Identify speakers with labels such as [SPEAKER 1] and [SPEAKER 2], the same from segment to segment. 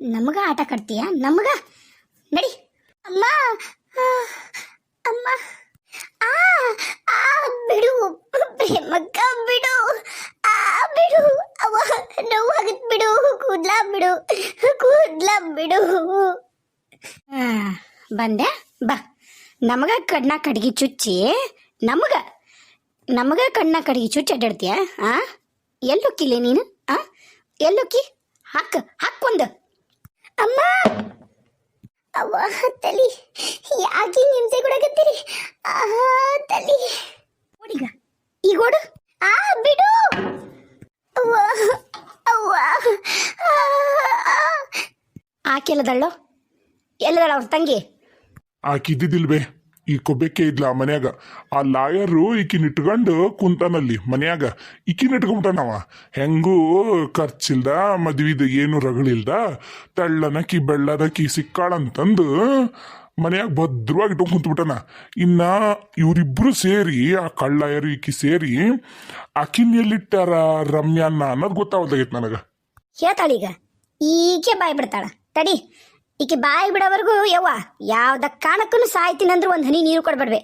[SPEAKER 1] ನಮಗ ಆಟ ಕಟ್ತೀಯ? ನಮಗ? ನಡಿ. ಅಮ್ಮ ಅಮ್ಮ. ಆ ಆ, ಬಿಡು. ಪ್ರೇಮಕ್ಕ ಬಿಡು. ಆ, ಬಿಡು. ಅವ ನೋವಾಗತ್ ಬಿಡು. ಕೂದ್ಲ ಬಿಡು. ಕೂದ್ಲ ಬಿಡು. ಬಂದೆ. ಬಾ. ನಮಗ ಕಣ್ಣ ಕಡ್ಗಿ ಚುಚ್ಚಿ. ನಮಗ. ನಮಗ ಕಣ್ಣ ಕಡ್ಗಿ ಚುಚ್ಚಿ ಅಡ್ಡಾಡ್ತೀಯ ಆ? ಎಲ್ಲೊಕ್ಕಿಲ್ಲ ನೀನು? ಆ? ಎಲ್ಲೊಕ್ಕಿ ಹಾಕ್. ಹಾಕೊಂದು ಅಮ್ಮ! ಅವ್ವ, ತಲಿ. ಯಾಕೆ ಹಿಂಸೆ ಕೊಡಕತ್ತೀರಿ ಆಹಾ ತಲಿ. ಓಡಿಗ, ಈಗ ಓಡು. ಆ, ಬಿಡು. ಅವ್ವ ಅವ್ವ. ಆಕೆಲ್ಲದಳ್ಳೋ ಎಲ್ಲದಳ ಅವ್ರ ತಂಗಿ?
[SPEAKER 2] ಆಕಿದ್ದಿಲ್ವೇ ಈ ಕೊಬ್ಬೆಕ್ಕೆ ಇದ್ಲ ಮನ್ಯಾಗ. ಆ ಲಾಯರು ಈಕಿನ ಇಟ್ಕೊಂಡು ಕುಂತಾನಲ್ಲಿ ಮನ್ಯಾಗ. ಈಕಿನ ಇಟ್ಕೊಂಬಿಟ್ಟನವ. ಹೆಂಗೂ ಖರ್ಚಿಲ್ದ, ಮದ್ವಿದ ಏನು ರಗಳಿಲ್ದ ತಳ್ಳನಕಿ ಬೆಳ್ಳದಕಿ ಸಿಕ್ಕಾಳಂತಂದು ಮನ್ಯಾಗ ಭದ್ರವಾಗಿ ಇಟ್ಕೊಂಡು ಕುಂತ್ಬಿಟ್ಟನ. ಇನ್ನ ಇವರಿಬ್ರು ಸೇರಿ, ಆ ಕಳ್ಳಾಯರು ಈಕಿ ಸೇರಿ, ಆಕಿನ್ ಎಲ್ಲಿಟ್ಟಾರ ರಮ್ಯಾನ್ನ ಅನ್ನೋದು ಗೊತ್ತಾವದಾಗೈತೆ ನನಗ.
[SPEAKER 1] ಹೇಳ್ತಾಳೀಗ. ಈಕೆ ಬಾಯ್ ಬಿಡ್ತಾಳ ತಡಿ. ಈಕೆ ಬಾಯಿ ಬಿಡೋವರೆಗೂ ಯವ್ವ, ಯಾವ್ದ ಕಾರಣಕ್ಕೂ ಸಾಯ್ತೀನಂದ್ರೆ ಒಂದು ಹನಿ ನೀರು ಕೊಡ್ಬೇಡ್ವೆ.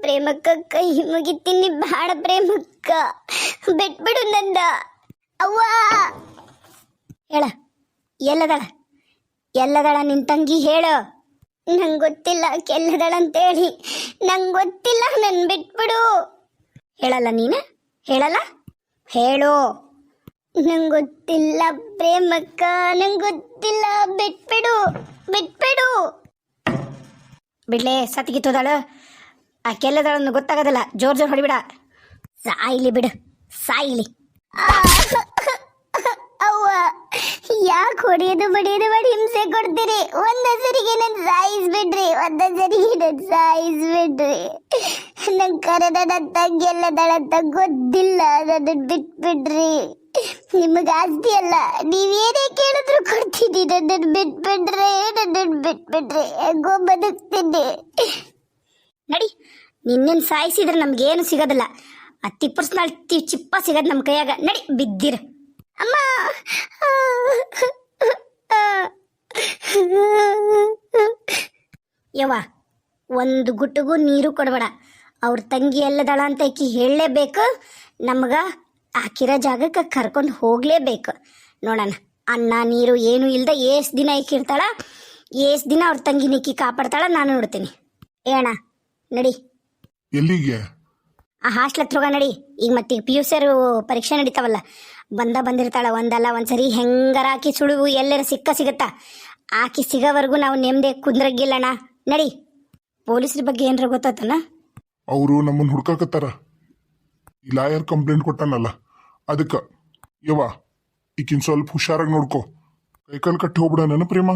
[SPEAKER 1] ಪ್ರೇಮಕ್ಕ ಕೈ ಮುಗಿತೀನಿ ಬಾಳ ಪ್ರೇಮಕ್ಕ ಬಿಟ್ಬಿಡು ನಂದ. ಅವ್ವ! ಹೇಳ, ಎಲ್ಲದಳ? ಎಲ್ಲದಳ ನಿನ್ ತಂಗಿ ಹೇಳು. ನಂಗೆ ಗೊತ್ತಿಲ್ಲ ಕೆಲ್ಲದಳ ಅಂತೇಳಿ ನಂಗೆ ಗೊತ್ತಿಲ್ಲ ನನ್ ಬಿಟ್ಬಿಡು. ಹೇಳಲ್ಲ ನೀನು? ಹೇಳಲ್ಲ? ಹೇಳು. ನಂಗೆ ಗೊತ್ತಿಲ್ಲ ಪ್ರೇಮಕ್ಕ ನಂಗೆ ಗೊತ್ತಿಲ್ಲ ಬಿಟ್ಬಿಡು ಬಿಟ್ಬಿಡು. ಬಿಡ್ಲೆ ಸತ್ಗಿತ್ತೋದಾಳ ಆ ಕೆಲ್ಲದಾಳನ್ನು ಗೊತ್ತಾಗೋದಿಲ್ಲ. ಜೋರ್ ಜೋರ್ ಹೊಡಿಬಿಡ. ಸಾಯಿಲಿ ಬಿಡು, ಸಾಯಿಲಿ. ಅವ್ವ, ಯಾಕೆ ಹೊಡೆಯೋದು ಬಡಿಯೋದು ಮಾಡಿ ಹಿಂಸೆ ಕೊಡ್ತೀರಿ? ಒಂದ ಸರಿಗೆ ನನ್ ಸಾಯಿಸ್ಬಿಡ್ರಿ ಒಂದ ಸರಿಗೆ ನನ್ ಸಾಯಿಸ್ಬಿಡ್ರಿ ನಂಗೆ ಕರೆದ ನನ್ನ ತಂಗಿ ಎಲ್ಲದಳಂತ ಗೊತ್ತಿಲ್ಲ, ಅದನ್ನು ಬಿಟ್ಬಿಡ್ರಿ. ನಿಮಗೆ ಆಸ್ತಿ ಅಲ್ಲ. ನೀವೇನೇ ಕೇಳಿದ್ರು ಕೊಡ್ತೀನಿ. ನನ್ನನ್ನು ಬಿಟ್ಬಿಟ್ರೆ ನನ್ನನ್ನು ಬಿಟ್ಬಿಟ್ರೆ ಹೆಂಗೋ ಬದುಕ್ತೀನಿ. ನಡಿ ನಿನ್ನೇನು ಸಾಯಿಸಿದ್ರೆ ನಮ್ಗೇನು ಸಿಗೋದಿಲ್ಲ. ಆ ತಿಪ್ಪರ್ಸ್ನಾಳ್ ಚಿಪ್ಪ ಸಿಗೋದು ನಮ್ಮ ಕೈಯಾಗ. ನಡಿ, ಬಿದ್ದಿರ. ಅಮ್ಮ! ಯವ್ವ, ಒಂದು ಗುಟ್ಟಿಗೂ ನೀರು ಕೊಡಬೇಡ. ಅವ್ರ ತಂಗಿ ಎಲ್ಲದಳ ಅಂತ ಆಕಿ ಹೇಳಲೇಬೇಕು. ನಮ್ಗೆ ಹಾಕಿರೋ ಜಾಗಕ್ಕೆ ಕರ್ಕೊಂಡು ಹೋಗಲೇಬೇಕು. ನೋಡೋಣ ಅನ್ನ ನೀರು ಏನು ಇಲ್ದ ಏಸ್ ದಿನ ಇಕ್ಕಿರ್ತಾಳ ಏಸ್ ದಿನ ಅವ್ರ ತಂಗಿ ನಿಕ್ಕಿ ಕಾಪಾಡ್ತಾಳ? ನಾನು ನೋಡ್ತೀನಿ. ಏಣ ನಡಿ.
[SPEAKER 2] ಎಲ್ಲಿಗೆ?
[SPEAKER 1] ಆ ಹಾಸ್ಟ್ಲ್ ಹತ್ರ ಹೋಗ ನಡಿ. ಈಗ ಮತ್ತೀಗ ಪಿ ಯು ಸರ್ ಪರೀಕ್ಷೆ ನಡೀತಾವಲ್ಲ. ಬಂದ ಬಂದಿರ್ತಾಳ ಒಂದಲ್ಲ ಒಂದ್ಸರಿ ಹೆಂಗಾರ ಹಾಕಿ ಸುಳುವು ಎಲ್ಲರ ಸಿಕ್ಕ ಸಿಗತ್ತಾ. ಆಕಿ ಸಿಗೋವರೆಗೂ ನಾವು ನೆಮ್ಮದಿ ಕುಂದ್ರಗಿಲ್ಲಣ್ಣ. ನಡಿ. ಪೊಲೀಸ್ರ ಬಗ್ಗೆ ಏನಾರ ಗೊತ್ತಾತನ?
[SPEAKER 2] ಅವರು ನಮ್ಮನ್ನ ಹುಡ್ಕಾಕತ್ತಾರ. ಈ ಲಾಯರ್ ಕಂಪ್ಲೇಂಟ್ ಕೊಟ್ಟಾನಲ್ಲ. ಅದಕ್ಕೆ, ಯವ್ವ, ಈಕಿನ್ ಸ್ವಲ್ಪ ಹುಷಾರಾಗಿ ನೋಡ್ಕೊ. ಕೈಕಾಲು ಕಟ್ಟಿ ಹೋಗ್ಬಿಡೋಣ ಪ್ರೇಮ?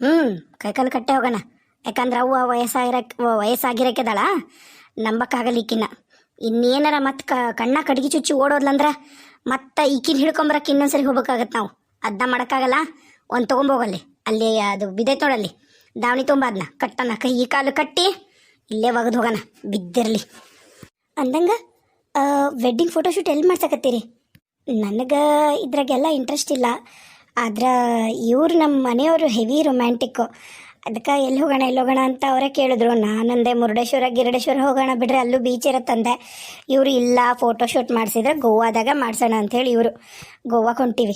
[SPEAKER 1] ಹ್ಮ್, ಕೈಕಾಲು ಕಟ್ಟೆ ಹೋಗೋಣ. ಯಾಕಂದ್ರೆ ಅವ್ವ ವಯಸ್ಸಾಗಿರಕ್ ವಯಸ್ಸಾಗಿರಕ್ಕೆದಳ ನಂಬಕ್ಕಾಗಲ್ಲ ಈಕಿನ ಇನ್ನೇನಾರ ಮತ್ತೆ ಕ ಕಣ್ಣ ಕಡ್ಗಿ ಚುಚ್ಚಿ ಓಡೋದ್ಲಂದ್ರ ಮತ್ತೆ ಈಕಿನ ಹಿಡ್ಕೊಂಬರಕ್ಕೆ ಇನ್ನೊಂದ್ಸರಿ ಹೋಗ್ಬೇಕಾಗತ್ತೆ ನಾವು. ಅದನ್ನ ಮಾಡೋಕ್ಕಾಗಲ್ಲ. ಒಂದು ತೊಗೊಂಬೋಗಲ್ಲಿ ಅಲ್ಲಿ ಅದು ಬಿದ್ದೈತೆ ನೋಡಲ್ಲಿ ದಾವಣಿ ತುಂಬ ಅದನ್ನ ಕಟ್ಟನ ಕೈ ಕಾಲು ಕಟ್ಟಿ ಇಲ್ಲೇ ಒಗೆದು ಹೋಗೋಣ. ಬಿದ್ದಿರಲಿ. ಅಂದಂಗ ವೆಡ್ಡಿಂಗ್ ಫೋಟೋಶೂಟ್ ಎಲ್ಲಿ ಮಾಡ್ಸಕತ್ತೀರಿ? ನನಗೆ ಇದ್ರಾಗೆಲ್ಲ ಇಂಟ್ರೆಸ್ಟ್ ಇಲ್ಲ. ಆದ್ರೆ ಇವ್ರು ನಮ್ಮ ಮನೆಯವರು ಹೆವಿ ರೊಮ್ಯಾಂಟಿಕ್ಕು ಅದಕ್ಕೆ ಎಲ್ಲಿ ಹೋಗೋಣ ಎಲ್ಲಿ ಹೋಗೋಣ ಅಂತ ಅವರೇ ಕೇಳಿದ್ರು. ನಾನಂದೆ ಮುರುಡೇಶ್ವರ, ಗಿರಡೇಶ್ವರ ಹೋಗೋಣ ಬಿಡ್ರಿ, ಅಲ್ಲೂ ಬೀಚ್ ಇರತ್ತಂದೆ ಇವರು ಇಲ್ಲ ಫೋಟೋಶೂಟ್ ಮಾಡಿಸಿದ್ರೆ ಗೋವಾದಾಗ ಮಾಡ್ಸೋಣ ಅಂಥೇಳಿ ಇವರು. ಗೋವಾಕ್ಕೆ ಹೊಂಟೀವಿ.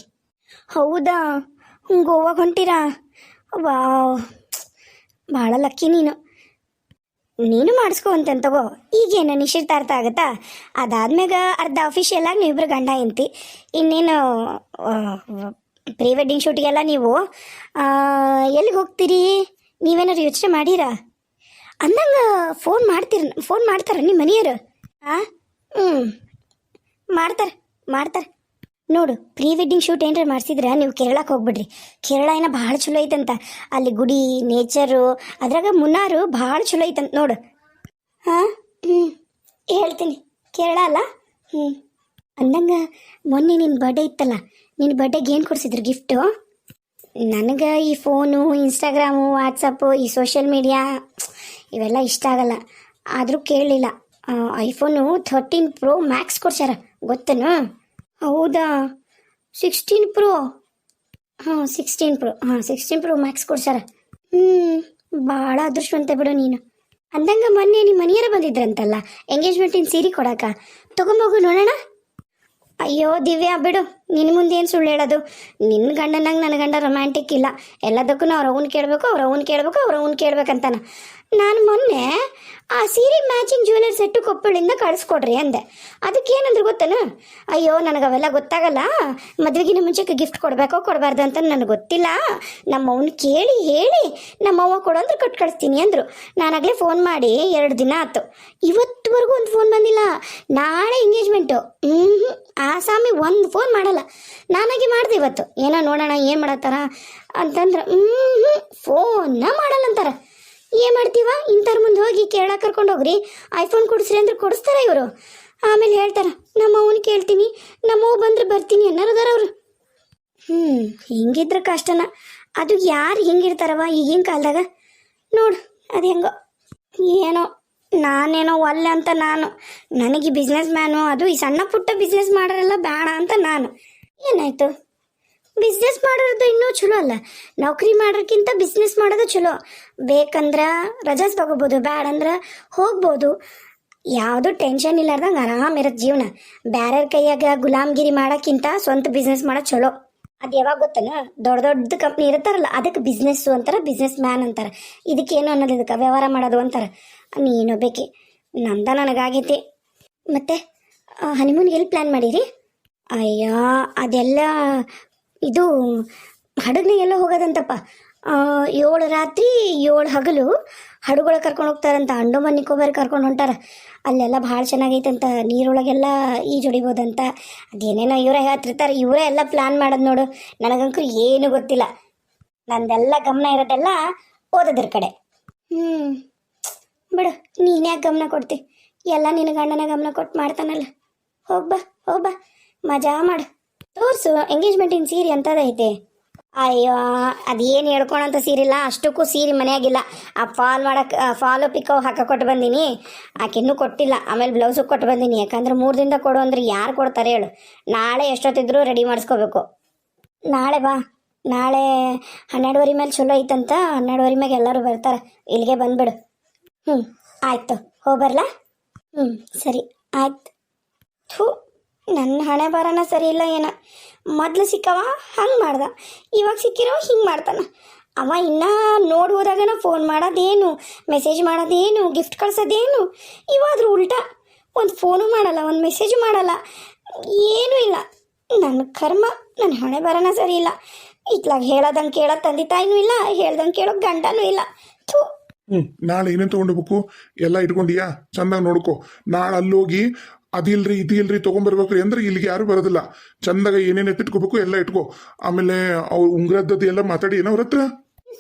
[SPEAKER 1] ಹೌದಾ? ಗೋವಾಗೆ ಹೊಂಟಿರಾ? ವಾವ್. ಭಾಳ ಲಕ್ಕಿ ನೀನು. ನೀನು ಮಾಡಿಸ್ಕೊ ಅಂತ ತಗೋ? ಈಗೇನು ನಿಶ್ಚಿತಾರ್ಥ ಆಗತ್ತಾ? ಅದಾದ್ಮ್ಯಾಗ ಅರ್ಧ ಅಫಿಷಿಯಲ್ ಆಗಿ ನೀವಿಬ್ರು ಗಂಡ ಎಂತಿ ಇನ್ನೇನು ಪ್ರೀ ವೆಡ್ಡಿಂಗ್ ಶೂಟಿಗೆಲ್ಲ ನೀವು ಎಲ್ಲಿಗೆ ಹೋಗ್ತೀರಿ? ನೀವೇನಾದ್ರು ಯೋಚನೆ ಮಾಡೀರಾ? ಅಂದಂಗ ಫೋನ್ ಮಾಡ್ತೀರ ಫೋನ್ ಮಾಡ್ತಾರ ನಿಮ್ಮ ಮನೆಯವರು? ಆ? ಹ್ಞೂ ಮಾಡ್ತಾರೆ ಮಾಡ್ತಾರೆ. ನೋಡು ಪ್ರೀ ವೆಡ್ಡಿಂಗ್ ಶೂಟ್ ಏನಾರ ಮಾಡಿಸಿದ್ರೆ ನೀವು ಕೇರಳಕ್ಕೆ ಹೋಗ್ಬಿಡ್ರಿ. ಕೇರಳ ಏನೋ ಭಾಳ ಚಲೋ ಐತಂತ. ಅಲ್ಲಿ ಗುಡಿ, ನೇಚರು, ಅದ್ರಾಗ ಮುನ್ನಾರು ಭಾಳ ಚಲೋ ಐತಂತ ನೋಡು. ಹಾಂ? ಹ್ಞೂ ಹೇಳ್ತೀನಿ. ಕೇರಳ ಅಲ್ಲ? ಹ್ಞೂ ಅಂದಂಗ, ಮೊನ್ನೆ ನಿನ್ನ ಬರ್ಡೇ ಇತ್ತಲ್ಲ ನಿನ್ನ ಬರ್ಡೇಗೆ ಏನು ಕೊಡಿಸಿದ್ರು ಗಿಫ್ಟು ನನಗೆ ಈ ಫೋನು ಇನ್ಸ್ಟಾಗ್ರಾಮು ವಾಟ್ಸಪ್ಪು ಈ ಸೋಷಿಯಲ್ ಮೀಡಿಯಾ ಇವೆಲ್ಲ ಇಷ್ಟ ಆಗಲ್ಲ. ಆದರೂ ಕೇಳಲಿಲ್ಲ. ಐಫೋನು ಥರ್ಟೀನ್ ಪ್ರೋ ಮ್ಯಾಕ್ಸ್ ಕೊಡ್ಸ್ಯಾರ. ಗೊತ್ತೇನು? ಹೌದಾ? ಸಿಕ್ಸ್ಟೀನ್ ಪ್ರೋ ಹಾಂ ಸಿಕ್ಸ್ಟೀನ್ ಪ್ರೋ ಹಾಂ ಸಿಕ್ಸ್ಟೀನ್ ಪ್ರೋ ಮ್ಯಾಕ್ಸ್ ಕೊಡ್ಸಾರ. ಹ್ಞೂ ಭಾಳ ಅದೃಷ್ಟವಂತ ಬಿಡು ನೀನು. ಅಂದಂಗ ಮೊನ್ನೆ ನಿಮ್ಮ ಮನೆಯರ ಬಂದಿದ್ರಂತಲ್ಲ ಎಂಗೇಜ್ಮೆಂಟಿನ ಸೀರೆ ಕೊಡಕ. ತಗೊಂಬೋಗು ನೋಡೋಣ. ಅಯ್ಯೋ, ದಿವ್ಯಾ, ಬಿಡು. ನಿನ್ನ ಮುಂದೆ ಏನು ಸುಳ್ಳು ಹೇಳೋದು? ನಿನ್ನ ಗಂಡನಂಗೆ ನನ್ನ ಗಂಡ ರೊಮ್ಯಾಂಟಿಕ್ ಇಲ್ಲ. ಎಲ್ಲದಕ್ಕೂ ಅವ್ರ ಅವನ್ ಕೇಳಬೇಕು, ಅವ್ರ ಅವನ್ ಕೇಳಬೇಕು, ಅವ್ರ ಅವನ್ ಕೇಳ್ಬೇಕಂತಾನ. ನಾನು ಮೊನ್ನೆ ಆ ಸೀರೆ ಮ್ಯಾಚಿಂಗ್ ಜ್ಯುವೆಲರ್ ಸೆಟ್ಟು ಕೊಪ್ಪಳಿಂದ ಕಳಿಸ್ಕೊಡ್ರಿ ಅಂದೆ. ಅದಕ್ಕೆ ಏನಂದ್ರೆ ಗೊತ್ತೇನು? ಅಯ್ಯೋ ನನಗೆ ಅವೆಲ್ಲ ಗೊತ್ತಾಗಲ್ಲ. ಮದುವೆಗಿನ ಮುಂಚೆಗೆ ಗಿಫ್ಟ್ ಕೊಡಬೇಕೋ ಕೊಡಬಾರ್ದು ಅಂತ ನನಗೆ ಗೊತ್ತಿಲ್ಲ. ನಮ್ಮ ಅವ್ನ ಕೇಳಿ ಹೇಳಿ ನಮ್ಮವ್ವ ಕೊಡೋಂದ್ರೆ ಕೊಟ್ಟು ಕಳಿಸ್ತೀನಿ ಅಂದರು. ನಾನಾಗಲೇ ಫೋನ್ ಮಾಡಿ ಎರಡು ದಿನ ಆಯ್ತು. ಇವತ್ತುವರೆಗೂ ಒಂದು ಫೋನ್ ಬಂದಿಲ್ಲ. ನಾಳೆ ಎಂಗೇಜ್ಮೆಂಟು ಹ್ಞೂ ಆ ಸ್ವಾಮಿ ಒಂದು ಫೋನ್ ಮಾಡಲ್ಲ. ನಾನಾಗೆ ಮಾಡಿದೆ ಇವತ್ತು. ಏನೋ ನೋಡೋಣ, ಏನು ಮಾಡತ್ತಾರ ಅಂತಂದ್ರೆ. ಹ್ಞೂ ಫೋನ್ನ ಮಾಡಲ್ಲ ಅಂತಾರ ಏನು ಮಾಡ್ತೀವ? ಇಂಥವ್ರ ಮುಂದೆ ಹೋಗಿ ಕೇಳಕ್ಕೆ ಕರ್ಕೊಂಡು ಹೋಗ್ರಿ. ಐಫೋನ್ ಕೊಡಿಸ್ರಿ ಅಂದ್ರೆ ಕೊಡಿಸ್ತಾರ ಇವರು. ಆಮೇಲೆ ಹೇಳ್ತಾರ, ನಮ್ಮ ಅವನು ಕೇಳ್ತೀನಿ. ನಮ್ಮವ್ವ ಬಂದ್ರೆ ಬರ್ತೀನಿ ಅನ್ನೋರದಾರ ಅವರು. ಹ್ಞೂ ಹಿಂಗಿದ್ರೆ ಕಷ್ಟನ. ಅದು ಯಾರು ಹಿಂಗಿರ್ತಾರವ ಈಗಿನ ಕಾಲದಾಗ? ನೋಡು, ಅದು ಹೆಂಗೋ. ಏನೋ, ನಾನೇನೋ ಒಲ್ಲೆ ಅಂತ ನಾನು. ನನಗೆ ಬಿಸ್ನೆಸ್ ಮ್ಯಾನು ಅದು ಈ ಸಣ್ಣ ಪುಟ್ಟ ಬಿಸ್ನೆಸ್ ಮಾಡೋರೆಲ್ಲ ಬೇಡ ಅಂತ ನಾನು. ಏನಾಯ್ತು? ಬಿಸ್ನೆಸ್ ಮಾಡೋದು ಇನ್ನೂ ಚಲೋ ಅಲ್ಲ. ನೌಕರಿ ಮಾಡೋಕ್ಕಿಂತ ಬಿಸ್ನೆಸ್ ಮಾಡೋದು ಚಲೋ. ಬೇಕಂದ್ರೆ ರಜಾಸ್ ತಗೋಬೋದು ಬ್ಯಾಡ ಅಂದ್ರ ಹೋಗ್ಬೋದು. ಯಾವುದು ಟೆನ್ಷನ್ ಇಲ್ಲಾರ್ದಂಗೆ ಆರಾಮ್ ಇರತ್ತೆ ಜೀವನ. ಬ್ಯಾರ್ಯಾರ ಕೈಯಾಗ ಗುಲಾಮ್ಗಿರಿ ಮಾಡೋಕ್ಕಿಂತ ಸ್ವಂತ ಬಿಸ್ನೆಸ್ ಮಾಡೋದು ಚಲೋ. ಅದು ಯಾವಾಗ ಗೊತ್ತನ? ದೊಡ್ಡ ದೊಡ್ಡ ಕಂಪ್ನಿ ಇರ್ತಾರಲ್ಲ ಅದಕ್ಕೆ ಬಿಸ್ನೆಸ್ಸು ಅಂತಾರೆ ಬಿಸ್ನೆಸ್ ಮ್ಯಾನ್ ಅಂತಾರೆ. ಇದಕ್ಕೇನು ಅನ್ನೋದು ಇದಕ್ಕೆ? ವ್ಯವಹಾರ ಮಾಡೋದು ಅಂತಾರೆ. ನೀನು ಬೇಕಿ. ನಂದ ನನಗಾಗೈತಿ. ಮತ್ತೆ ಹನಿಮೂನ್ಗೆ ಎಲ್ಲಿ ಪ್ಲ್ಯಾನ್ ಮಾಡಿರಿ? ಅಯ್ಯ, ಅದೆಲ್ಲ ಇದು ಹಡಗ್ನ ಎಲ್ಲೋ ಹೋಗೋದಂತಪ್ಪ. ಏಳು ರಾತ್ರಿ, ಏಳು ಹಗಲು ಹಡಗುಳ ಕರ್ಕೊಂಡು ಹೋಗ್ತಾರಂತ. ಅಂಡೋಮನ್ ನಿಕೋಬಾರ್ ಕರ್ಕೊಂಡು ಹೊಂಟಾರ. ಅಲ್ಲೆಲ್ಲ ಭಾಳ ಚೆನ್ನಾಗೈತಂತ. ನೀರೊಳಗೆಲ್ಲ ಈಜೊಡಿಬೋದಂತ ಅದೇನೇನೋ ಇವರೇ ಹೇಳ್ತಿರ್ತಾರೆ ಇವರೇ ಎಲ್ಲ ಪ್ಲ್ಯಾನ್ ಮಾಡೋದು ನೋಡು. ನನಗಂತೂ ಏನೂ ಗೊತ್ತಿಲ್ಲ. ನಂದೆಲ್ಲ ಗಮನ ಇರೋದೆಲ್ಲ ಓದೋದ್ರ ಕಡೆ. ಹ್ಞೂ ಬಿಡು ನೀನ್ಯಾಕೆ ಗಮನ ಕೊಡ್ತಿ? ಎಲ್ಲ ನಿನ್ನ ಗಂಡನ ಗಮನ ಕೊಟ್ಟು ಮಾಡ್ತಾನಲ್ಲ. ಹೋಗ್ಬಾ ಹೋಗ್ಬಾ. ಮಜಾ ಮಾಡು. ತೋರ್ಸು ಎಂಗೇಜ್ಮೆಂಟಿನ ಸೀರೆ ಅಂತದೈತೆ ಅಯ್ಯೋ, ಅದೇನು ಹೇಳ್ಕೊಳಂತ ಸೀರಿಲ್ಲ, ಅಷ್ಟಕ್ಕೂ ಸೀರೆ ಮನೆಯಾಗಿಲ್ಲ. ಆ ಫಾಲ್ ಮಾಡಕ್ಕೆ ಫಾಲು ಪಿಕೋ ಹಾಕ ಕೊಟ್ಟು ಬಂದೀನಿ. ಆಕಿನ್ನೂ ಕೊಟ್ಟಿಲ್ಲ, ಆಮೇಲೆ ಬ್ಲೌಸು ಕೊಟ್ಟು ಬಂದೀನಿ. ಯಾಕಂದ್ರೆ ಮೂರು ದಿನದ ಕೊಡು ಅಂದ್ರೆ ಯಾರು ಕೊಡ್ತಾರೆ ಹೇಳು. ನಾಳೆ ಎಷ್ಟೊತ್ತಿದ್ರು ರೆಡಿ ಮಾಡಿಸ್ಕೋಬೇಕು. ನಾಳೆ ಬಾ. ನಾಳೆ ಹನ್ನೆರಡುವರೆ ಮೇಲೆ ಚಲೋ ಐತಂತ, ಹನ್ನೆರಡುವರೆ ಮ್ಯಾಗೆ ಎಲ್ಲರೂ ಬರ್ತಾರೆ. ಇಲ್ಲಿಗೆ ಬಂದ್ಬಿಡು. ಹ್ಞೂ ಆಯ್ತು. ಹೋಗ್ಬರ್ಲಾ ಹ್ಞೂ ಸರಿ. ಆಯ್ತು. ಥೂ. ನನ್ನ ಹಣೆ ಬರನ ಸರಿ ಇಲ್ಲ ಏನ? ಮೊದ್ಲು ಸಿಕ್ಕವ ಹಂಗೆ ಮಾಡ್ದ. ಇವಾಗ ಸಿಕ್ಕಿರೋ ಹಿಂಗೆ ಮಾಡ್ತಾನ. ಅವ ಇನ್ನ ನೋಡಿ ಫೋನ್ ಮಾಡೋದೇನು ಮೆಸೇಜ್ ಮಾಡೋದೇನು ಗಿಫ್ಟ್ ಕಳ್ಸೋದೇನು? ಇವಾದ್ರೂ ಉಲ್ಟಾ ಒಂದು ಫೋನು ಮಾಡಲ್ಲ, ಒಂದು ಮೆಸೇಜ್ ಮಾಡಲ್ಲ. ಏನೂ ಇಲ್ಲ. ನನ್ನ ಕರ್ಮ ನನ್ನ ಹಣೆ ಬರನ ಸರಿ ಇಲ್ಲ. ಇತ್ಲಾಗ ಹೇಳೋದಂಗೆ ಕೇಳೋ ತಂದೆ ತಾಯಿನೂ ಇಲ್ಲ, ಹೇಳ್ದಂಗೆ ಕೇಳೋ ಗಂಡನೂ ಇಲ್ಲ. ಥೂ.
[SPEAKER 2] ಹ್ಞೂ ನಾಳೆ ಏನೇನು ತೊಗೊಂಡೋಗ್ಬೇಕು ಎಲ್ಲ ಇಟ್ಕೊಂಡಿಯಾ? ಚಂದಾಗಿ ನೋಡ್ಕೊ. ನಾಳೆ ಅಲ್ಲೋಗಿ ಅದಿಲ್ರಿ ಇದಿಲ್ರಿ ತೊಗೊಂಬರ್ಬೇಕ್ರಿ ಅಂದ್ರೆ ಇಲ್ಲಿಗೆ ಯಾರು ಬರೋದಿಲ್ಲ. ಚಂದಾಗ ಏನೇನು ಎತ್ತಿಟ್ಕೋಬೇಕು ಎಲ್ಲ ಇಟ್ಕೋ. ಆಮೇಲೆ ಅವ್ರು ಉಂಗ್ರದ್ದದ್ದು ಎಲ್ಲ ಮಾತಾಡಿ, ಏನೋ ಅವ್ರ ಹತ್ರ?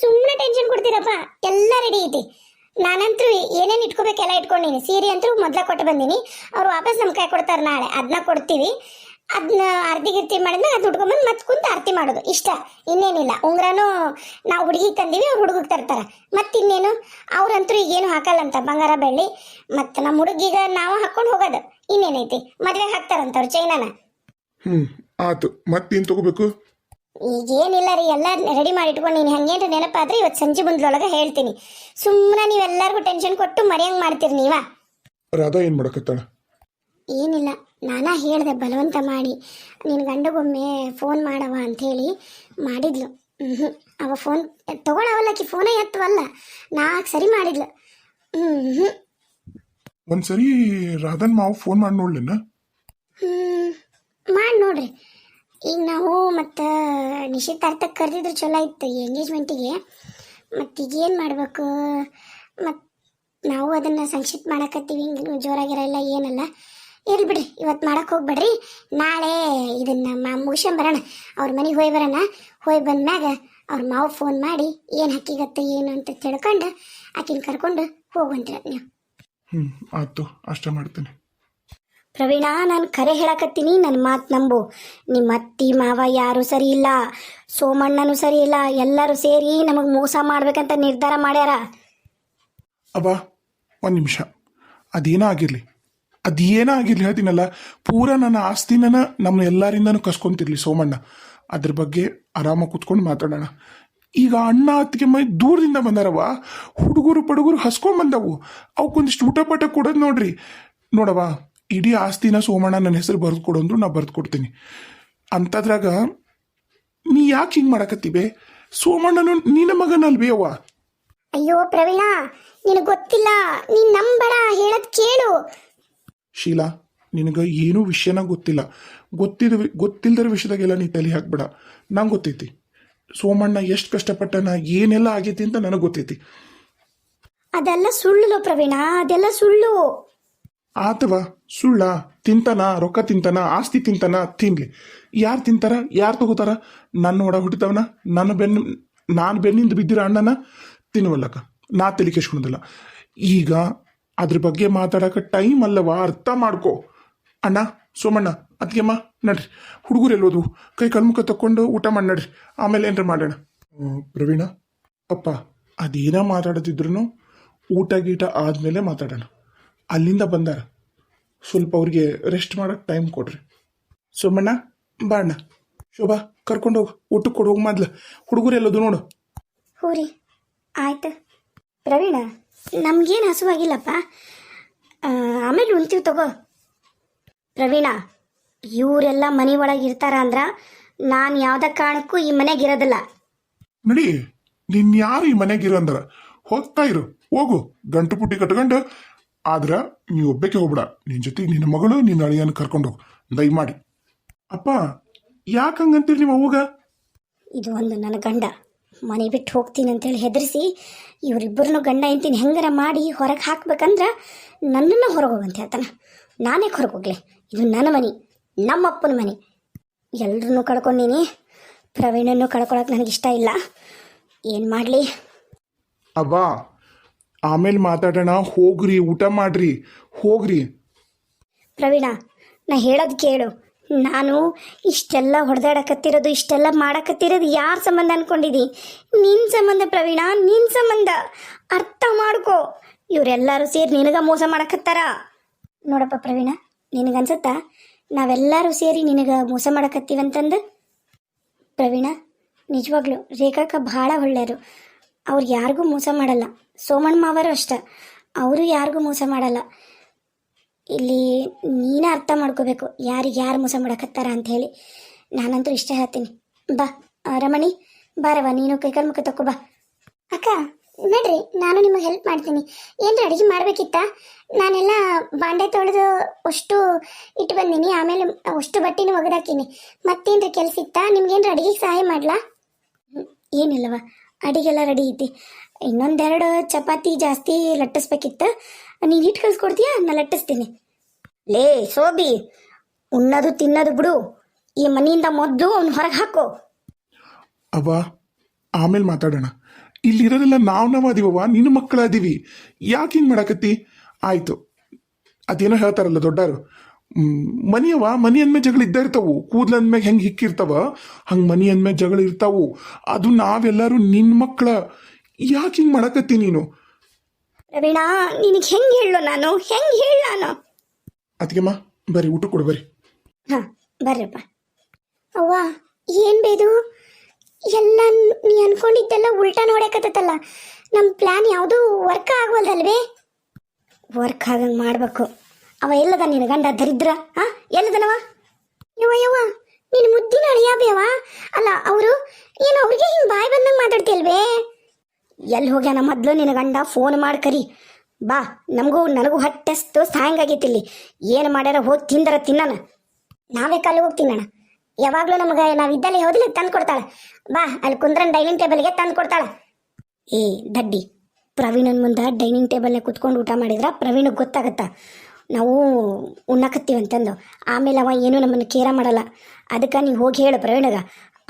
[SPEAKER 1] ಸುಮ್ಮನೆ ಟೆನ್ಷನ್ ಕೊಡ್ತೀರಪ್ಪ, ಎಲ್ಲ ರೆಡಿ ಐತಿ. ನಾನಂತೂ ಏನೇನು ಇಟ್ಕೋಬೇಕೆಲ್ಲ ಇಟ್ಕೊಂಡಿನಿ. ಸೀರೆ ಅಂತೂ ಮೊದ್ಲ ಕೊಟ್ಟು ಬಂದೀನಿ. ಅವ್ರು ವಾಪಸ್ ನಮ್ಮ ಕೈ ಕೊಡ್ತಾರೆ ನಾಳೆ. ಅದನ್ನ ಕೊಡ್ತೀವಿ. ಅದನ್ನ ಅರ್ಧಿ ಗಿರ್ತಿ ಮಾಡಿದ್ಮೇಲೆ ಅದು ಉಟ್ಕೊಂಬಂದು ಮತ್ತೆ ಕುಂತು ಆರತಿ ಮಾಡೋದು. ಇಷ್ಟ. ಇನ್ನೇನಿಲ್ಲ. ಉಂಗ್ರನೂ ನಾವು ಹುಡುಗಿ ತಂದೀವಿ, ಅವ್ರು ಹುಡುಗಿಗೆ ತರ್ತಾರೆ. ಮತ್ತಿನ್ನೇನು ಅವ್ರಂತೂ ಈಗೇನು ಹಾಕಲ್ಲಂತ ಬಂಗಾರ ಬೆಳ್ಳಿ. ಮತ್ತು ನಮ್ಮ ಹುಡುಗಿಗ ನಾವು ಹಾಕೊಂಡು ಹೋಗೋದು. ಇನ್ನೇನೈತಿ? ಮದ್ವೆಗೆ ಹಾಕ್ತಾರಂತವ್ರು ಚೈನಾನ.
[SPEAKER 2] ಹ್ಮ್ ಆತು. ಮತ್ತೇನ್ ತಗೋಬೇಕು?
[SPEAKER 1] ಈಗೇನಿಲ್ಲ ರೀ ಎಲ್ಲ ರೆಡಿ ಮಾಡಿ ಇಟ್ಕೊಂಡು ನೀನು ಹಂಗೇನ್ರ ನೆನಪಾದ್ರೆ ಇವತ್ತು ಸಂಜೆ ಮುಂದ್ಲೊಳಗೆ ಹೇಳ್ತೀನಿ. ಸುಮ್ಮನೆ ನೀವೆಲ್ಲರಿಗೂ ಟೆನ್ಷನ್ ಕೊಟ್ಟು ಮರೆಯಂಗೆ ಮಾಡ್ತೀರಿ ನೀವಾ?
[SPEAKER 2] ರಾಧಾ ಏನು ಮಾಡಕತ್ತಾಳ?
[SPEAKER 1] ಏನಿಲ್ಲ ನಾನಾ ಹೇಳ್ದೆ ಬಲವಂತ ಮಾಡಿ. ನಿನ್ನ ಗಂಡಗೊಮ್ಮೆ ಫೋನ್ ಮಾಡವ ಅಂಥೇಳಿ ಮಾಡಿದ್ಲು. ಹ್ಞೂ ಅವ ಫೋನ್ ತಗೊಳವಲ್ಲಕಿ ಫೋನೇ ಎತ್ತವಲ್ಲ. ನಾಲ್ಕು ಸರಿ ಮಾಡಿದ್ಲು. ಹ್ಞೂ
[SPEAKER 2] ಒಂದ್ಸರಿ ರಾಧನ್ ಮಾವು ಫೋನ್ ಮಾಡಿ ನೋಡ್ಲಿನ?
[SPEAKER 1] ಮಾಡಿ ನೋಡ್ರಿ. ಈಗ ನಾವು ಮತ್ತು ನಿಶ್ಚಿತಾರ್ಥಕ್ಕೆ ಕರೆದಿದ್ರು ಚಲೋ ಇತ್ತು ಈ ಎಂಗೇಜ್ಮೆಂಟಿಗೆ ಮತ್ತು ಈಗ ಏನು ಮಾಡಬೇಕು? ಮತ್ತು ನಾವು ಅದನ್ನು ಸಂಕ್ಷಿಪ್ತ ಮಾಡಕತ್ತೀವಿ ಹಿಂಗೆ ಜೋರಾಗಿರಲ್ಲ ಏನಲ್ಲ. ಇರ್ಲಿ ಬಿಡ್ರಿ, ಇವತ್ತು ಮಾಡಕ್ಕೆ ಹೋಗ್ಬೇಡ್ರಿ. ನಾಳೆ ಇದನ್ನು ಮಾ ಮುಗಿಸ್ಕೊಂಬರೋಣ ಅವ್ರ ಮನೆಗೆ ಹೋಗಿ ಬರೋಣ. ಹೋಗಿ ಬಂದ್ಮ್ಯಾಗ ಅವ್ರ ಮಾವು ಫೋನ್ ಮಾಡಿ ಏನು ಹಾಕಿಗತ್ತೆ ಏನು ಅಂತ ತಿಳ್ಕೊಂಡು ಆಕಿನ ಕರ್ಕೊಂಡು ಹೋಗುವಂತ ನೀವು.
[SPEAKER 2] ಹ್ಞೂ ಆತು ಅಷ್ಟೇ ಮಾಡ್ತೀನಿ.
[SPEAKER 1] ಪ್ರವೀಣ ನಾನು ಕರೆ ಹೇಳಕತ್ತೀನಿ ನನ್ನ ಮಾತು ನಂಬು. ನಿಮ್ಮ ಅತ್ತಿ ಮಾವ ಯಾರು ಸರಿ ಇಲ್ಲ ಸೋಮಣ್ಣನೂ ಸರಿ ಇಲ್ಲ ಎಲ್ಲರೂ ಸೇರಿ ನಮಗೆ ಮೋಸ ಮಾಡ್ಬೇಕಂತ ನಿರ್ಧಾರ ಮಾಡ್ಯಾರ?
[SPEAKER 2] ಅವ ಒಂದು ನಿಮಿಷ. ಅದೇನೋ ಆಗಿರಲಿ?
[SPEAKER 3] ಅದೇನೋ ಆಗಿರಲಿ ಹೇಳ್ತೀನಲ್ಲ ಪೂರ ನನ್ನ ಆಸ್ತಿನ ನಮ್ಮ ಎಲ್ಲರಿಂದನೂ ಕಸ್ಕೊಂತಿರ್ಲಿ ಸೋಮಣ್ಣ. ಅದ್ರ ಬಗ್ಗೆ ಆರಾಮಾಗಿ ಕುತ್ಕೊಂಡು ಮಾತಾಡೋಣ. ಈಗ ಅಣ್ಣ ಅತ್ತಿಗೆ ಮೈ ದೂರದಿಂದ ಬಂದಾರವ ಹುಡುಗರು ಪಡುಗರು ಹಸ್ಕೊಂಡ್ ಬಂದವು. ಅವಕ್ಕೊಂದಿಷ್ಟು ಊಟ ಪಟ ಕೊಡೋದು ನೋಡ್ರಿ. ನೋಡವ ಇಡೀ ಆಸ್ತಿನ ಸೋಮಣ್ಣ ನನ್ನ ಹೆಸರು ಬರೆದು ಕೊಡಂದ್ರು ನಾ ಬರೆದು ಕೊಡ್ತೀನಿ ಅಂಥದ್ರಾಗ ನೀ ಯಾಕೆ ಹಿಂಗೆ ಮಾಡಕತ್ತೀವಿ? ಸೋಮಣ್ಣನು ನಿನ್ನ ಮಗನಲ್ವೇ ಅವ್ವ?
[SPEAKER 1] ಅಯ್ಯೋ ಪ್ರವೀಣ ನಿನಗೆ ಗೊತ್ತಿಲ್ಲ ನೀನ್ ನಂಬಡ ಹೇಳದ್ ಕೇಳು.
[SPEAKER 3] ಶೀಲಾ ನಿನಗೆ ಏನೂ ವಿಷಯನ ಗೊತ್ತಿಲ್ಲ. ಗೊತ್ತಿದ ಗೊತ್ತಿಲ್ದರ ವಿಷಯದಾಗೆಲ್ಲ ನೀ ತಲೆ ಹಾಕ್ಬೇಡ. ನಂಗೆ ಗೊತ್ತೈತಿ. ಸೋಮಣ್ಣ ಎಷ್ಟು ಕಷ್ಟಪಟ್ಟನ ಏನೆಲ್ಲ ಆಗೈತಿ ಅಂತ ನನಗೆ ಗೊತ್ತೈತಿ.
[SPEAKER 1] ಅದೆಲ್ಲ ಸುಳ್ಳು ಪ್ರವೀಣ ಅದೆಲ್ಲ ಸುಳ್ಳು.
[SPEAKER 3] ಆತವ ಸುಳ್ಳ ತಿಂತಾನ ರೊಕ್ಕ ತಿಂತಾನ ಆಸ್ತಿ ತಿಂತಾನ ತಿನ್ಲಿ. ಯಾರು ತಿಂತಾರ ಯಾರು ತಗೋತಾರ? ನನ್ನ ಒಡ ಹುಟ್ಟಿದವನ ನನ್ನ ಬೆನ್ನ ನಾನು ಬೆನ್ನಿಂದ ಬಿದ್ದಿರೋ ಅಣ್ಣನ ತಿನ್ನುವಲ್ಲಕ್ಕ ನಾ ತಲೆ ಕೆಸ್ಕೊಳೋದಿಲ್ಲ ಈಗ ಅದ್ರ ಬಗ್ಗೆ ಮಾತಾಡಕ ಟೈಮ್ ಅಲ್ಲವ ಅರ್ಥ ಮಾಡ್ಕೋ. ಅಣ್ಣ ಸೋಮಣ್ಣ ಅದಕ್ಕೆಮ್ಮ ನಡ್ರಿ. ಹುಡುಗರು ಎಲ್ಲೋದು ಕೈ ಕಲ್ಮುಖ ತಕ್ಕೊಂಡು ಊಟ ಮಾಡಿ ನಡ್ರಿ. ಆಮೇಲೆ ಏನ್ರ ಮಾಡೋಣ. ಪ್ರವೀಣ. ಅಪ್ಪ, ಅದೇನ ಮಾತಾಡೋದಿದ್ರು ಊಟ ಗೀಟ ಆದಮೇಲೆ ಮಾತಾಡೋಣ. ಅಲ್ಲಿಂದ ಬಂದಾರ ಸ್ವಲ್ಪ ಅವ್ರಿಗೆ ರೆಸ್ಟ್ ಮಾಡೋಕ್ಕೆ ಟೈಮ್ ಕೊಡ್ರಿ. ಸೋಮಣ್ಣ ಬಾಣ್ಣ ಶೋಭಾ, ಕರ್ಕೊಂಡು ಹೋಗು. ಊಟಕ್ಕೆ ಕೊಡು, ಹೋಗಿ ಮೊದ್ಲು. ಹುಡುಗರು ಎಲ್ಲೋದು ನೋಡು.
[SPEAKER 1] ಹೋರಿ ಆಯ್ತು. ಪ್ರವೀಣ, ನಮ್ಗೇನು ಹಸುವಾಗಿಲ್ಲಪ್ಪ? ಆಮೇಲೆ ಉಣ್ತೀವಿ ತಗೋ. ಪ್ರವೀಣ ಇವರೆಲ್ಲ ಮನೆ ಒಳಗೆ ಇರ್ತಾರ ಅಂದ್ರ ನಾನು ಯಾವ್ದ ಕಾರಣಕ್ಕೂ ಈ ಮನೆಗೆ ಇರೋದಿಲ್ಲ.
[SPEAKER 3] ನಡಿ ನಿನ್ ಯಾರು ಈ ಇರೋ ಅಂದ್ರ ಹೋಗ್ತಾ ಇರು ಹೋಗು. ಗಂಟು ಪುಟ್ಟಿ ಕಟ್ಕೊಂಡು. ಆದ್ರ ನೀ ಒಬ್ಬಕ್ಕೆ ಹೋಗ್ಬಿಡ. ನಿನ್ ಜೊತೆ ನಿನ್ನ ಮಗಳು ನಿನ್ನ ಅಳಿಯನ ಕರ್ಕೊಂಡು ಹೋಗು. ದಯಮಾಡಿ. ಅಪ್ಪ ಯಾಕೆ ಹಂಗಂತೀರಿ ನೀವು ಅವಾಗ?
[SPEAKER 1] ಇದು ಒಂದು ನನ್ನ ಗಂಡ. ಮನೆ ಬಿಟ್ಟು ಹೋಗ್ತೀನಿ ಅಂತೇಳಿ ಹೆದರಿಸಿ ಇವರಿಬ್ಬರನ್ನು ಗಂಡ ಎಂತೀನಿ ಹೆಂಗಾರ ಮಾಡಿ ಹೊರಗೆ ಹಾಕ್ಬೇಕಂದ್ರೆ ನನ್ನನ್ನು ಹೊರಗೆ ಹೋಗಂತ ಹೇಳ್ತಾನೆ. ನಾನೇ ಹೊರಗೆ ಹೋಗ್ಲಿ. ಇದು ನನ್ನ ಮನೆ. ನಮ್ಮಪ್ಪನ ಮನೆ. ಎಲ್ರನ್ನೂ ಕಳ್ಕೊಂಡೀನಿ ಪ್ರವೀಣನ್ನು ಕಳ್ಕೊಳಕ್ಕೆ ನನಗೆ ಇಷ್ಟ ಇಲ್ಲ. ಏನು ಮಾಡಲಿ?
[SPEAKER 3] ಅವ್ವ ಆಮೇಲೆ ಮಾತಾಡೋಣ. ಹೋಗ್ರಿ ಊಟ ಮಾಡ್ರಿ. ಹೋಗ್ರಿ.
[SPEAKER 1] ಪ್ರವೀಣ ನಾ ಹೇಳೋದು ಕೇಳು. ನಾನು ಇಷ್ಟೆಲ್ಲ ಹೊಡೆದಾಡಕತ್ತಿರೋದು ಇಷ್ಟೆಲ್ಲ ಮಾಡಕತ್ತಿರೋದು ಯಾರ ಸಂಬಂಧ ಅನ್ಕೊಂಡಿದ್ದಿ ನಿನ್ನ ಸಂಬಂಧ ಪ್ರವೀಣ ನಿನ್ನ ಸಂಬಂಧ. ಅರ್ಥ ಮಾಡ್ಕೋ. ಇವರೆಲ್ಲರೂ ಸೇರಿ ನಿನಗ ಮೋಸ ಮಾಡಕತ್ತಾರ? ನೋಡಪ್ಪ ಪ್ರವೀಣ ನಿನಗನ್ಸತ್ತಾ? ನಾವೆಲ್ಲರೂ ಸೇರಿ ನಿನಗೆ ಮೋಸ ಮಾಡಕತ್ತೀವಂತಂದು ಪ್ರವೀಣ, ನಿಜವಾಗ್ಲು ರೇಖಾಕ ಭಾಳ ಒಳ್ಳೆಯರು. ಅವ್ರು ಯಾರಿಗೂ ಮೋಸ ಮಾಡಲ್ಲ. ಸೋಮಣ್ಣ ಮಾವರು ಅಷ್ಟೆ. ಅವರು ಯಾರಿಗೂ ಮೋಸ ಮಾಡಲ್ಲ. ಇಲ್ಲಿ ನೀನೇ ಅರ್ಥ ಮಾಡ್ಕೋಬೇಕು. ಯಾರಿಗೆ ಯಾರು ಮೋಸ ಮಾಡಕತ್ತಾರ ಅಂತ ಹೇಳಿ. ನಾನಂತೂ ಇಷ್ಟ ಹೇಳ್ತೀನಿ. ಬಾ ರಮಣಿ ಬಾರವ ನೀನು ಕೈಕಾಲು ಮುಖ ತಕೋ ಬಾ ಅಕ್ಕ ನೋಡ್ರಿ, ನಾನು ನಿಮಗೆ ಹೆಲ್ಪ್ ಮಾಡ್ತೀನಿ. ಏನ್ರ ಅಡುಗೆ ಮಾಡ್ಬೇಕಿತ್ತ? ನಾನೆಲ್ಲ ಬಾಂಡೆ ತೊಳೆದು ಅಷ್ಟು ಇಟ್ಟು ಬಂದೀನಿ, ಆಮೇಲೆ ಅಷ್ಟು ಬಟ್ಟೆನೂ ಒಗೆದಾಕಿನಿ. ಮತ್ತೇನ್ರ ಕೆಲಸ ಇತ್ತ? ನಿಮ್ಗೇನ್ರ ಅಡುಗೆ ಸಹಾಯ ಮಾಡ್ಲಾ? ಏನಿಲ್ಲವ ಅಡಿಗೆಲ್ಲ ರೆಡಿ ಐತಿ. ಇನ್ನೊಂದೆರಡು ಚಪಾತಿ ಜಾಸ್ತಿ ಲಟ್ಟಿಸ್ಬೇಕಿತ್ತು. ನೀನು ಹಿಟ್ಟು ಕಳ್ಸ್ಕೊಡ್ತೀಯಾ? ನಾನು ಲಟ್ಟಿಸ್ತೀನಿ. ಲೇ ಸೋಬಿ, ಉಣ್ಣೋದು ತಿನ್ನೋದು ಬಿಡು. ಈ ಮನೆಯಿಂದ ಮೊದಲು ಅವ್ನು ಹೊರಗೆ ಹಾಕು.
[SPEAKER 3] ಅವ್ವ, ಆಮೇಲೆ ಮಾತಾಡೋಣ. ಇಲ್ಲಿರೋದೆಲ್ಲ ನಾವು ನಾವು ಅದೀವವ್ವ ನಿನ್ನ ಮಕ್ಕಳು ಅದೀವಿ. ಯಾಕೆ ಹಿಂಗೆ ಮಾಡಕತ್ತಿ? ಆಯ್ತು. ಅದೇನೋ ಹೇಳ್ತಾರಲ್ಲ ದೊಡ್ಡರು. ಮನಿಯವ ಮನಿ ಅಂದ್ಮೇಲೆ ಜಗಳ ಇದ್ದ ಇರ್ತಾವು. ಕೂದ್ಲ ಅಂದ್ಮೇಲೆ ಹೆಂಗೆ ಹಿಕ್ಕಿರ್ತಾವ? ಹಂಗೆ ಮನಿ ಅಂದ್ಮೇಲೆ ಜಗಳ ಇರ್ತಾವು. ಅದು ನಾವೆಲ್ಲರೂ ನಿನ್ನ ಮಕ್ಕಳ. ಯಾಕೆ ಹಿಂಗೆ ಮಾಡಕತ್ತಿ ನೀನು?
[SPEAKER 1] ಪ್ರವೀಣ ನಿನಗೆ ಹೆಂಗೆ ಹೇಳು ನಾನು? ಹೆಂಗೆ ಹೇಳು ನಾನು
[SPEAKER 3] ಅದಕ್ಕೆಮ್ಮ ಬರ್ರಿ ಊಟ ಕೊಡು ಬರ್ರಿ.
[SPEAKER 1] ಹಾಂ ಬರ್ರಪ್ಪ. ಅವ್ವ ಏನು ಬೇದು? ಎಲ್ಲ ನೀ ಅನ್ಕೊಂಡಿದ್ದೆಲ್ಲ ಉಲ್ಟಾ ನೋಡಕತ್ತಲ್ಲ ನಮ್ಮ ಪ್ಲ್ಯಾನ್ ಯಾವುದು ವರ್ಕ್ ಆಗವಲ್ದಲ್ವೇ? ವರ್ಕ್ ಆಗಂಗೆ ಮಾಡಬೇಕು. ಅವ ಎಲ್ಲದ ನಿನ್ನ ಗಂಡ ದರಿದ್ರ? ಹಾಂ ಎಲ್ಲದನವ? ಯವ ಯವ ನೀನು ಮುದ್ದಿನ ಅಳಿಯಾಬೇವ ಅಲ್ಲ ಅವರು ಏನು ಅವ್ರಿಗೆ ಹಿಂಗೆ ಬಾಯಿ ಬಂದಂಗೆ ಮಾತಾಡ್ತಿಲ್ವೇ ಎಲ್ಲಿ ಹೋಗ್ಯಾನ ಮೊದಲು ನಿನ್ನ ಗಂಡ? ಫೋನ್ ಮಾಡಿ ಕರಿ. ಬಾ ನಮಗೂ ನನಗೂ ಹಟ್ಟೆಸ್ತು ಸಾಯಂಗಾಗೈತಿ ಇಲ್ಲಿ. ಏನು ಮಾಡ್ಯಾರ ಹೋಗಿ ತಿಂದರ ತಿನ್ನಣ ನಾವೇ ಕಾಲಿಗೆ ಹೋಗಿ ತಿನ್ನೋಣ. ಯಾವಾಗಲೂ ನಮಗೆ ನಾವು ಇದ್ದಲ್ಲಿ ಹೋದಿಲ್ಲ, ತಂದು ಕೊಡ್ತಾಳೆ. ಬಾ, ಅಲ್ಲಿ ಕುಂದ್ರನ್ ಡೈನಿಂಗ್ ಟೇಬಲ್ಗೆ ತಂದು ಕೊಡ್ತಾಳೆ. ಏ, ದಡ್ಡಿ, ಪ್ರವೀಣನ್ ಮುಂದೆ ಡೈನಿಂಗ್ ಟೇಬಲ್ನ ಕುತ್ಕೊಂಡು ಊಟ ಮಾಡಿದ್ರೆ ಪ್ರವೀಣಿಗೆ ಗೊತ್ತಾಗತ್ತ. ನಾವು ಉಣ್ಣಕತ್ತೀವಿ ಅಂತಂದು. ಆಮೇಲೆ ಅವ ಏನೂ ನಮ್ಮನ್ನು ಕೇರ ಮಾಡಲ್ಲ. ಅದಕ್ಕೆ ನೀವು ಹೋಗಿ ಹೇಳು ಪ್ರವೀಣಗ.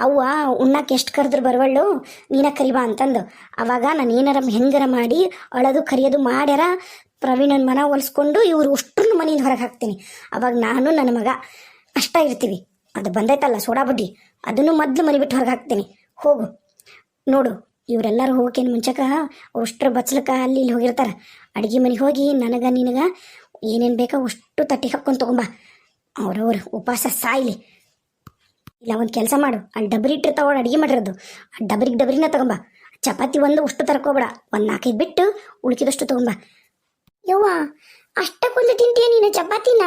[SPEAKER 1] ಅವ್ವ ಉಣ್ಣಕ್ಕೆ ಎಷ್ಟು ಕರೆದ್ರು ಬರವಳ್ಳು ನೀನ ಕರಿಬಾ ಅಂತಂದು. ಅವಾಗ ನಾನು ಏನಾರ ಹೆಂಗಾರ ಮಾಡಿ ಅಳದು ಕರಿಯೋದು ಮಾಡ್ಯಾರ ಪ್ರವೀಣನ ಮನ ಒಲಿಸ್ಕೊಂಡು ಇವ್ರು ಅಷ್ಟ್ರನ್ನ ಮನೆಯಿಂದ ಹೊರಗೆ ಹಾಕ್ತೀನಿ. ಅವಾಗ ನಾನು ನನ್ನ ಮಗ ಅಷ್ಟ ಇರ್ತೀವಿ. ಅದು ಬಂದೈತಲ್ಲ ಸೋಡಾ ಬುಡ್ಡಿ, ಅದನ್ನು ಮೊದಲು ಮನೆ ಬಿಟ್ಟು ಹೊರಗೆ ಹಾಕ್ತೀನಿ. ಹೋಗು. ನೋಡು, ಇವರೆಲ್ಲರೂ ಹೋಗಕ್ಕೇನು ಮುಂಚಕ ಅಷ್ಟ್ರ ಬಚ್ಚಲಕ್ಕ ಅಲ್ಲಿ ಇಲ್ಲಿ ಹೋಗಿರ್ತಾರೆ. ಅಡುಗೆ ಮನೆಗೆ ಹೋಗಿ ನನಗೆ ನಿನಗೆ
[SPEAKER 2] ಏನೇನು ಬೇಕೋ ಅಷ್ಟು ತಟ್ಟಿ ಹಾಕ್ಕೊಂಡು ತಗೊಂಬ. ಅವ್ರವ್ರು ಉಪವಾಸ ಸಾಯ್ಲಿ. ಇಲ್ಲ, ಒಂದು ಕೆಲಸ ಮಾಡು. ಅಲ್ಲಿ ಡಬರಿ ಇಟ್ಟಿರ್ತಾವ ಅಡುಗೆ ಮಾಡಿರೋದು. ಆ ಡಬರಿಗೆ ಡಬರಿನ ತಗೊಂಬ. ಚಪಾತಿ ಒಂದು ಅಷ್ಟು ತರ್ಕೋಬೇಡ ಒಂದು ನಾಲ್ಕೈದು ಬಿಟ್ಟು ಉಳ್ಕಿದಷ್ಟು ತಗೊಂಬ. ಯವ್ವ, ಅಷ್ಟಕ್ಕೊಂದು ತಿಂತೀಯ ನೀನು ಚಪಾತಿನ?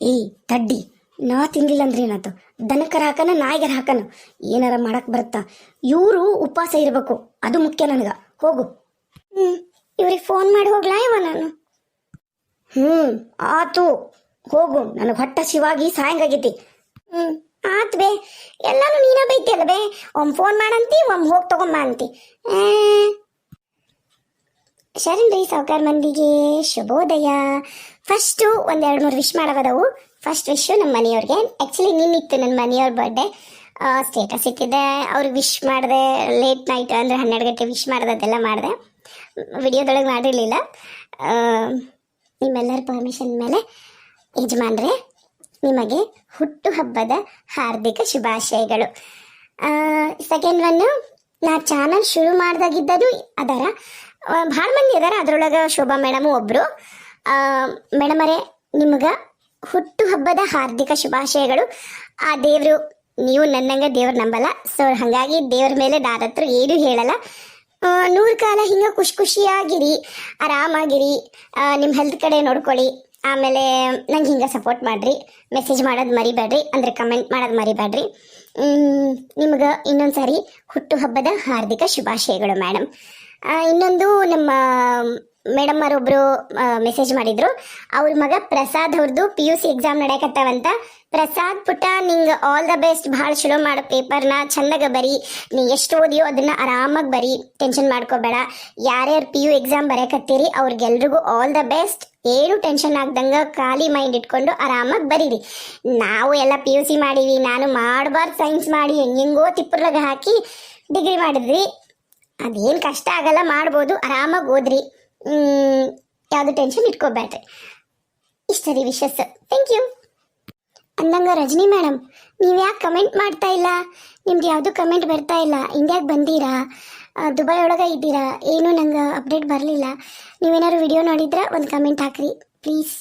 [SPEAKER 2] ಏಯ್, ತಡ್ಡಿ. ನಾ ತಿನ್ಲಿಲ್ಲ ಅಂದ್ರೆ ಏನಾಯ್ತು? ದನಕರ ಹಾಕನ, ನಾಯಿಗರ ಹಾಕನ. ಏನಾರ ಮಾಡಕ್ ಬರುತ್ತಾ? ಇವರು ಉಪವಾಸ ಇರಬೇಕು. ಅದು ಮುಖ್ಯ ನನಗ. ಹೋಗು. ಹ್ಮ್, ಇವ್ರಿಗೆ ಫೋನ್ ಮಾಡಿ ಹೋಗ್ಲಾ ಇವ ನಾನು? ಹ್ಮ್, ಆತು. ಹೋಗು. ನನಗೆ ಹೊಟ್ಟ ಶಿವಾಗಿ ಸಾಯಂಗಾಗೈತಿ ಹ್ಮ್, ಆತ್ ಬೇ. ಎಲ್ಲಾನು ನೀನ ಬೈತಿಯಲ್ಲ ಬೇ? ಒಮ್ಮೆ ಫೋನ್ ಮಾಡಂತಿ ಒಮ್ಮೆ ಹೋಗಿ ತಗೊಂಬ ಅಂತಿ. ಶರಣ್ ರೀ, ಸಾವುಕಾರ ಮಂದಿಗೆ ಶುಭೋದಯ. ಫಸ್ಟು ಒಂದೆರಡು ಮೂರು ವಿಶ್ ಮಾಡವದವು ಫಸ್ಟ್ ವಿಶ್ ನಮ್ಮ ಮನೆಯವ್ರಿಗೆ. ಆ್ಯಕ್ಚುಲಿ ನಿನ್ನಿತ್ತು ನನ್ನ ಮನೆಯವ್ರ ಬರ್ಡೇ ಸ್ಟೇಟಸ್ ಇಟ್ಟಿದ್ದೆ. ಅವ್ರಿಗೆ ವಿಶ್ ಮಾಡಿದೆ. ಲೇಟ್ ನೈಟ್ ಅಂದರೆ ಹನ್ನೆರಡು ಗಂಟೆ ವಿಶ್ ಮಾಡಿದೆ, ಅದೆಲ್ಲ ಮಾಡಿದೆ. ವಿಡಿಯೋದೊಳಗೆ ಮಾಡಿರಲಿಲ್ಲ. ನಿಮ್ಮೆಲ್ಲರ ಪರ್ಮಿಷನ್ ಮೇಲೆ ಯಜಮಾನ್ರೆ, ನಿಮಗೆ ಹುಟ್ಟುಹಬ್ಬದ ಹಾರ್ದಿಕ ಶುಭಾಶಯಗಳು. ಸೆಕೆಂಡ್ ಒನ್ನು ನಾ ಚಾನಲ್ ಶುರು ಮಾಡಿದಾಗಿದ್ದದು ಅದರ ಭಾಳ ಮಂದಿ ಅದಾರ ಅದರೊಳಗೆ ಶೋಭಾ ಮೇಡಮು ಒಬ್ಬರು ಮೇಡಮರೇ ನಿಮ್ಗೆ ಹುಟ್ಟುಹಬ್ಬದ ಹಾರ್ದಿಕ ಶುಭಾಶಯಗಳು. ಆ ದೇವರು, ನೀವು ನನ್ನಂಗೆ ದೇವ್ರ ನಂಬಲ್ಲ. ಸೊ ಹಾಗಾಗಿ ದೇವ್ರ ಮೇಲೆ ದಾರತ್ರ ಏನು ಹೇಳಲ್ಲ. ನೂರು ಕಾಲ ಹಿಂಗೆ ಖುಷಿ ಖುಷಿಯಾಗಿರಿ, ಆರಾಮಾಗಿರಿ ನಿಮ್ಮ ಹೆಲ್ತ್ ಕಡೆ ನೋಡ್ಕೊಳ್ಳಿ. ಆಮೇಲೆ ನಂಗೆ ಹಿಂಗೆ ಸಪೋರ್ಟ್ ಮಾಡಿರಿ ಮೆಸೇಜ್ ಮಾಡೋದು ಮರಿಬೇಡ್ರಿ, ಅಂದರೆ ಕಮೆಂಟ್ ಮಾಡೋದು ಮರಿಬೇಡ್ರಿ. ನಿಮ್ಗೆ ಇನ್ನೊಂದು ಸಾರಿ ಹುಟ್ಟುಹಬ್ಬದ ಹಾರ್ದಿಕ ಶುಭಾಶಯಗಳು ಮೇಡಮ್ ಇನ್ನೊಂದು ನಮ್ಮ ಮೇಡಮ್ ಅವರೊಬ್ಬರು ಮೆಸೇಜ್ ಮಾಡಿದ್ರು. ಅವ್ರ ಮಗ ಪ್ರಸಾದ್ ಅವ್ರದ್ದು ಪಿ ಯು ಸಿ ಎಕ್ಸಾಮ್ ನಡೆಯಕತ್ತಾವಂತ ಪ್ರಸಾದ್ ಪುಟ್ಟ, ನಿಂಗೆ ಆಲ್ ದ ಬೆಸ್ಟ್ ಭಾಳ ಚಲೋ ಮಾಡೋ ಪೇಪರ್ನ ಚಂದಾಗ ಬರಿ. ನೀ ಎಷ್ಟು ಓದಿಯೋ ಅದನ್ನ ಆರಾಮಾಗಿ ಬರಿ. ಟೆನ್ಷನ್ ಮಾಡ್ಕೋಬೇಡ. ಯಾರ್ಯಾರು ಪಿ ಯು ಎಕ್ಸಾಮ್ ಬರೆಯಕತ್ತೀರಿ, ಅವ್ರಿಗೆಲ್ರಿಗೂ ಆಲ್ ದ ಬೆಸ್ಟ್ ಏನು ಟೆನ್ಷನ್ ಆಗ್ದಂಗ ಖಾಲಿ ಮೈಂಡ್ ಇಟ್ಕೊಂಡು ಆರಾಮಾಗಿ ಬರೀರಿ. ನಾವು ಎಲ್ಲ ಪಿ ಯು ಸಿ ಮಾಡೀವಿ, ನಾನು ಮಾಡಬಾರ್ದು ಸೈನ್ಸ್ ಮಾಡಿ, ಹೆಂಗೆಂಗೋ ತಿಪ್ಪರ್ಲಾಗ ಹಾಕಿ ಡಿಗ್ರಿ ಮಾಡಿದ್ವಿ. ಅದೇನು ಕಷ್ಟ ಆಗಲ್ಲ, ಮಾಡ್ಬೋದು, ಆರಾಮಾಗಿ ಓದ್ರಿ. ಯಾವುದು ಟೆನ್ಷನ್ ಇಟ್ಕೋಬೇಡ್ರಿ. ಇಷ್ಟ ರೀ ವಿಶಸ್ ಥ್ಯಾಂಕ್ ಯು ಅಂದಂಗ ರಜನಿ ಮೇಡಮ್ ನೀವು ಯಾಕೆ ಕಮೆಂಟ್ ಮಾಡ್ತಾ ಇಲ್ಲ? ನಿಮ್ದು ಯಾವುದು ಕಮೆಂಟ್ ಬರ್ತಾ ಇಲ್ಲ? ಇಂಡಿಯಾಗೆ ಬಂದೀರಾ? ದುಬೈ ಒಳಗೆ ಇದ್ದೀರಾ? ಏನು ನಂಗೆ ಅಪ್ಡೇಟ್ ಬರಲಿಲ್ಲ. ನೀವೇನಾದ್ರು ವಿಡಿಯೋ ನೋಡಿದ್ರೆ ಒಂದು ಕಮೆಂಟ್ ಹಾಕ್ರಿ ಪ್ಲೀಸ್